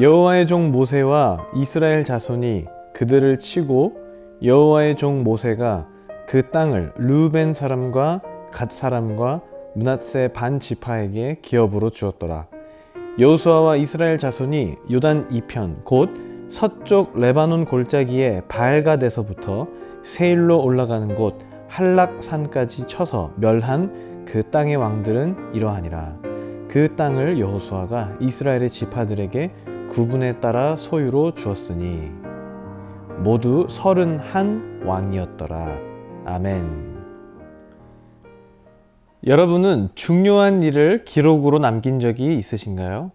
여호와의 종 모세와 이스라엘 자손이 그들을 치고 여호와의 종 모세가 그 땅을 루벤 사람과 갓 사람과 문하세 반 지파에게 기업으로 주었더라. 여호수아와 이스라엘 자손이 요단 이편 곧 서쪽 레바논 골짜기의 바알가데서부터 세일로 올라가는 곳 한락산까지 쳐서 멸한 그 땅의 왕들은 이러하니라. 그 땅을 여호수아가 이스라엘의 지파들에게 구분에 따라 소유로 주었으니 모두 서른한 왕이었더라. 아멘. 여러분은 중요한 일을 기록으로 남긴 적이 있으신가요?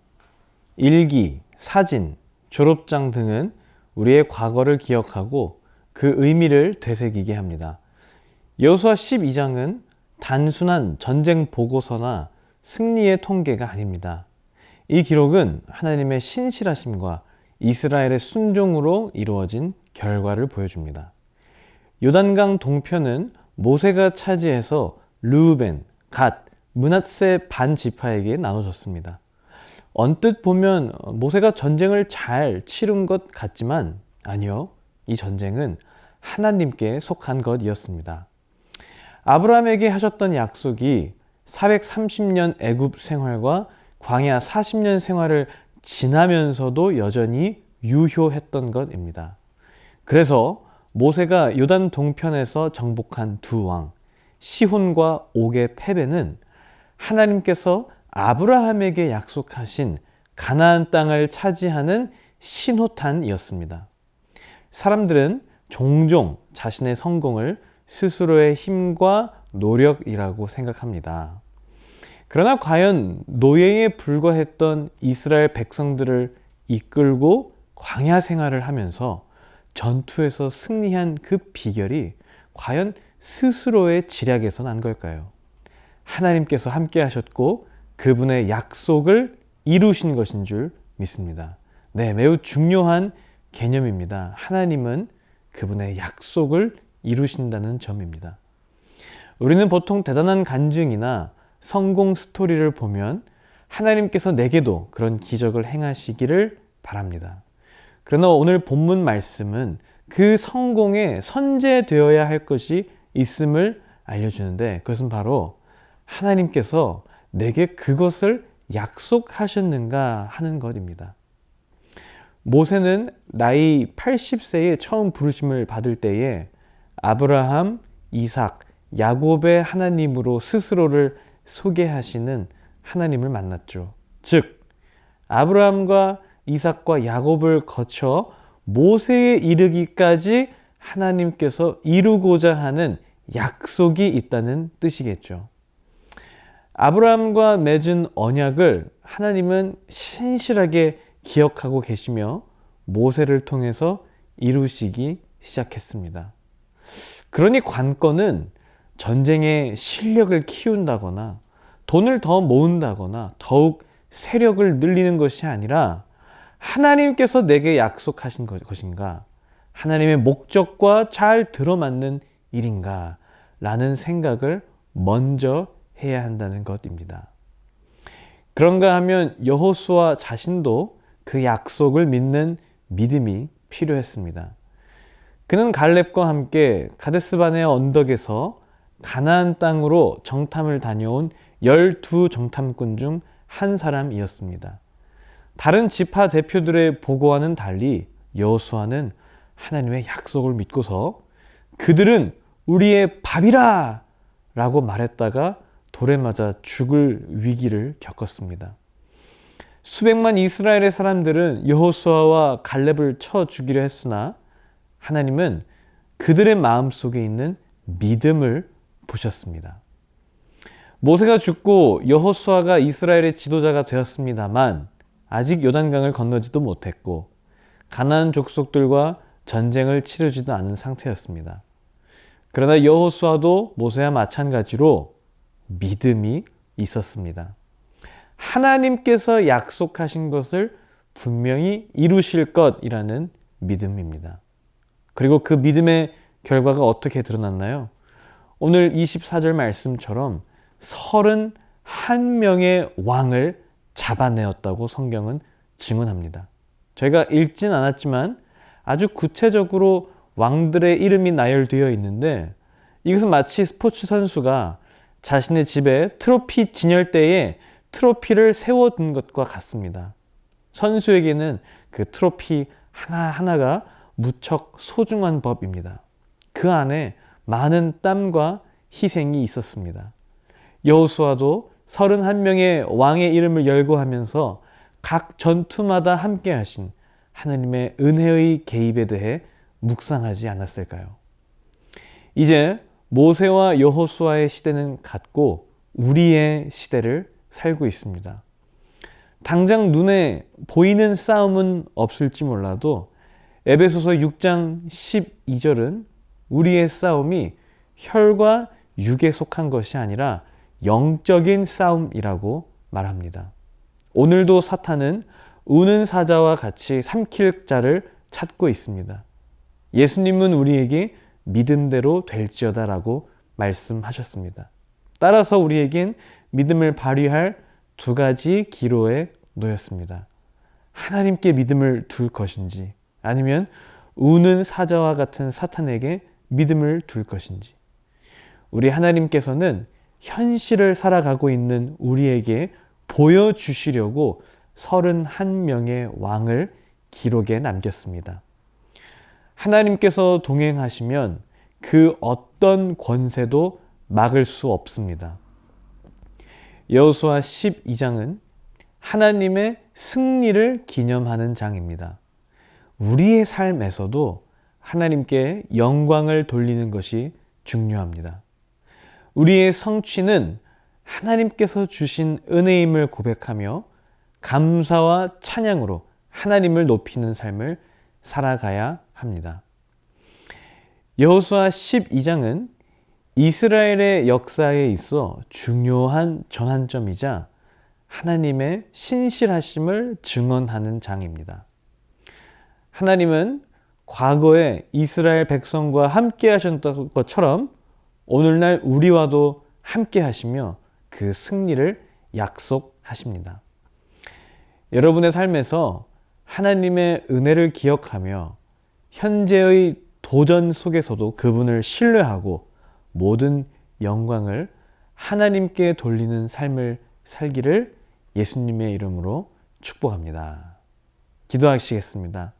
일기, 사진, 졸업장 등은 우리의 과거를 기억하고 그 의미를 되새기게 합니다. 여호수아 12장은 단순한 전쟁 보고서나 승리의 통계가 아닙니다. 이 기록은 하나님의 신실하심과 이스라엘의 순종으로 이루어진 결과를 보여줍니다. 요단강 동편은 모세가 차지해서 르우벤, 갓, 문하세 반 지파에게 나눠졌습니다. 언뜻 보면 모세가 전쟁을 잘 치른 것 같지만 아니요. 이 전쟁은 하나님께 속한 것이었습니다. 아브라함에게 하셨던 약속이 430년 애굽 생활과 광야 40년 생활을 지나면서도 여전히 유효했던 것입니다. 그래서 모세가 요단 동편에서 정복한 두 왕, 시혼과 옥의 패배는 하나님께서 아브라함에게 약속하신 가나안 땅을 차지하는 신호탄이었습니다. 사람들은 종종 자신의 성공을 스스로의 힘과 노력이라고 생각합니다. 그러나 과연 노예에 불과했던 이스라엘 백성들을 이끌고 광야 생활을 하면서 전투에서 승리한 그 비결이 과연 스스로의 지략에서 난 걸까요? 하나님께서 함께 하셨고 그분의 약속을 이루신 것인 줄 믿습니다. 네, 매우 중요한 개념입니다. 하나님은 그분의 약속을 이루신다는 점입니다. 우리는 보통 대단한 간증이나 성공 스토리를 보면 하나님께서 내게도 그런 기적을 행하시기를 바랍니다. 그러나 오늘 본문 말씀은 그 성공에 선제되어야 할 것이 있음을 알려주는데 그것은 바로 하나님께서 내게 그것을 약속하셨는가 하는 것입니다. 모세는 나이 80세에 처음 부르심을 받을 때에 아브라함, 이삭, 야곱의 하나님으로 스스로를 소개하시는 하나님을 만났죠. 즉, 아브라함과 이삭과 야곱을 거쳐 모세에 이르기까지 하나님께서 이루고자 하는 약속이 있다는 뜻이겠죠. 아브라함과 맺은 언약을 하나님은 신실하게 기억하고 계시며 모세를 통해서 이루시기 시작했습니다. 그러니 관건은 전쟁의 실력을 키운다거나 돈을 더 모은다거나 더욱 세력을 늘리는 것이 아니라 하나님께서 내게 약속하신 것인가? 하나님의 목적과 잘 들어맞는 일인가? 라는 생각을 먼저 해야 한다는 것입니다. 그런가 하면 여호수아 자신도 그 약속을 믿는 믿음이 필요했습니다. 그는 갈렙과 함께 가데스바네 언덕에서 가나안 땅으로 정탐을 다녀온 열두 정탐꾼 중 한 사람이었습니다. 다른 지파 대표들의 보고와는 달리 여호수아는 하나님의 약속을 믿고서 그들은 우리의 밥이라 라고 말했다가 돌에 맞아 죽을 위기를 겪었습니다. 수백만 이스라엘의 사람들은 여호수아와 갈렙을 쳐 죽이려 했으나 하나님은 그들의 마음 속에 있는 믿음을 보셨습니다. 모세가 죽고 여호수아가 이스라엘의 지도자가 되었습니다만 아직 요단강을 건너지도 못했고 가나안 족속들과 전쟁을 치르지도 않은 상태였습니다. 그러나 여호수아도 모세와 마찬가지로 믿음이 있었습니다. 하나님께서 약속하신 것을 분명히 이루실 것이라는 믿음입니다. 그리고 그 믿음의 결과가 어떻게 드러났나요? 오늘 24절 말씀처럼 31명의 왕을 잡아내었다고 성경은 증언합니다. 저희가 읽진 않았지만 아주 구체적으로 왕들의 이름이 나열되어 있는데 이것은 마치 스포츠 선수가 자신의 집에 트로피 진열대에 트로피를 세워둔 것과 같습니다. 선수에게는 그 트로피 하나하나가 무척 소중한 법입니다. 그 안에 많은 땀과 희생이 있었습니다. 여호수아도 31명의 왕의 이름을 열거하면서 각 전투마다 함께 하신 하나님의 은혜의 개입에 대해 묵상하지 않았을까요? 이제 모세와 여호수아의 시대는 갔고 우리의 시대를 살고 있습니다. 당장 눈에 보이는 싸움은 없을지 몰라도 에베소서 6장 12절은 우리의 싸움이 혈과 육에 속한 것이 아니라 영적인 싸움이라고 말합니다. 오늘도 사탄은 우는 사자와 같이 삼킬 자를 찾고 있습니다. 예수님은 우리에게 믿음대로 될지어다라고 말씀하셨습니다. 따라서 우리에겐 믿음을 발휘할 두 가지 기로에 놓였습니다. 하나님께 믿음을 둘 것인지 아니면 우는 사자와 같은 사탄에게 믿음을 둘 것인지. 우리 하나님께서는 현실을 살아가고 있는 우리에게 보여주시려고 31명의 왕을 기록에 남겼습니다. 하나님께서 동행하시면 그 어떤 권세도 막을 수 없습니다. 여호수아 12장은 하나님의 승리를 기념하는 장입니다. 우리의 삶에서도 하나님께 영광을 돌리는 것이 중요합니다. 우리의 성취는 하나님께서 주신 은혜임을 고백하며 감사와 찬양으로 하나님을 높이는 삶을 살아가야 합니다. 여호수아 12장은 이스라엘의 역사에 있어 중요한 전환점이자 하나님의 신실하심을 증언하는 장입니다. 하나님은 과거에 이스라엘 백성과 함께 하셨던 것처럼 오늘날 우리와도 함께 하시며 그 승리를 약속하십니다. 여러분의 삶에서 하나님의 은혜를 기억하며 현재의 도전 속에서도 그분을 신뢰하고 모든 영광을 하나님께 돌리는 삶을 살기를 예수님의 이름으로 축복합니다. 기도하시겠습니다.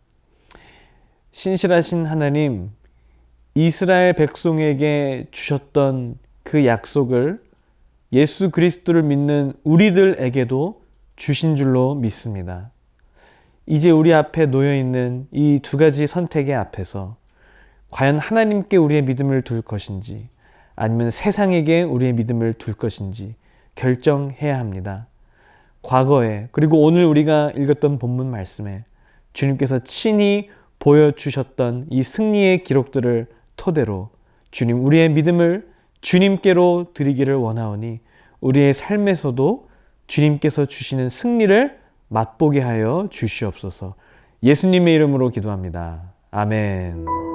신실하신 하나님, 이스라엘 백성에게 주셨던 그 약속을 예수 그리스도를 믿는 우리들에게도 주신 줄로 믿습니다. 이제 우리 앞에 놓여 있는 이 두 가지 선택의 앞에서 과연 하나님께 우리의 믿음을 둘 것인지 아니면 세상에게 우리의 믿음을 둘 것인지 결정해야 합니다. 과거에 그리고 오늘 우리가 읽었던 본문 말씀에 주님께서 친히 보여주셨던 이 승리의 기록들을 토대로 주님 우리의 믿음을 주님께로 드리기를 원하오니 우리의 삶에서도 주님께서 주시는 승리를 맛보게 하여 주시옵소서. 예수님의 이름으로 기도합니다. 아멘.